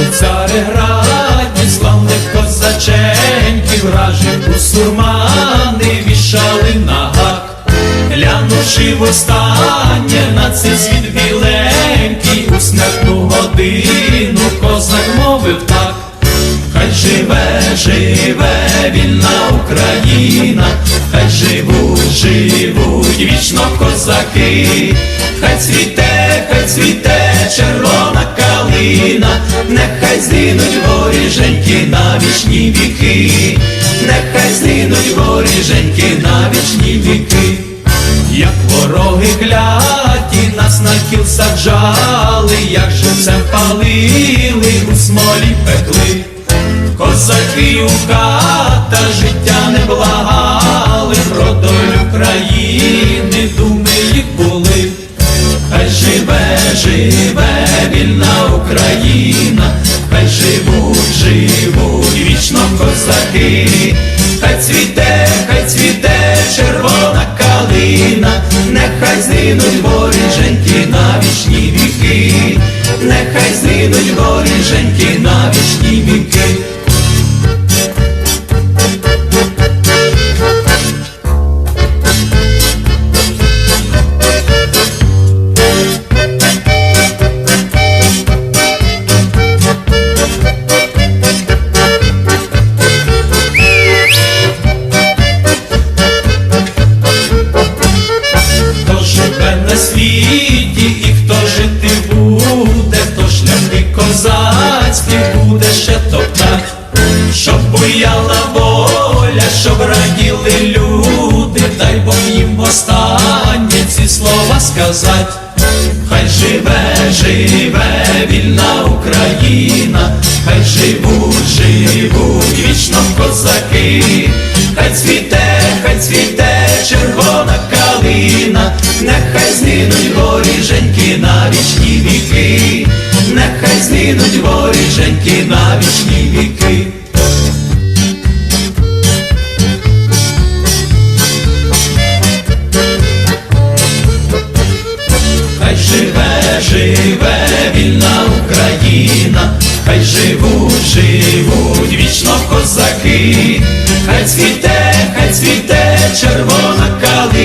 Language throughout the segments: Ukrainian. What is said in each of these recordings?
у цареграді славних козаченьків у сурмани, вішали на гак, глянувши в востаннє на цей світ біленький, у смертну годину козак мовив так. Хай живе, живе вільна Україна, хай живуть, живуть вічно козаки, хай цвіте калина, нехай згинуть воріженьки на вічні віки, нехай згинуть воріженьки на вічні віки. Як вороги кляті нас на кіл саджали, як живцем палили, у смолі пекли, козаки у хата життя не благали, про долю країни козаки, хай цвіте, хай цвіте червона калина, нехай згинуть воріженьки на вічні віки, нехай згинуть воріженьки на вічні віки. Світі і хто жити буде, хто шляхи козацькі буде ще топтать, щоб буяла воля, щоб раділи люди, дай Бог їм останнє ці слова сказать. Хай живе, живе вільна Україна, хай живуть, живуть вічно козаки, хай цвіте, хай цвіте червона калина, нехай згинуть воріженьки на вічні віки, нехай згинуть воріженьки на вічні віки. Хай живе, живе вільна Україна, хай живуть, живуть вічно козаки, хай цвіте, хай цвіте червона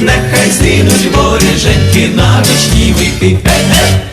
нехай згинуть воріженьки на віки. Ге-ге!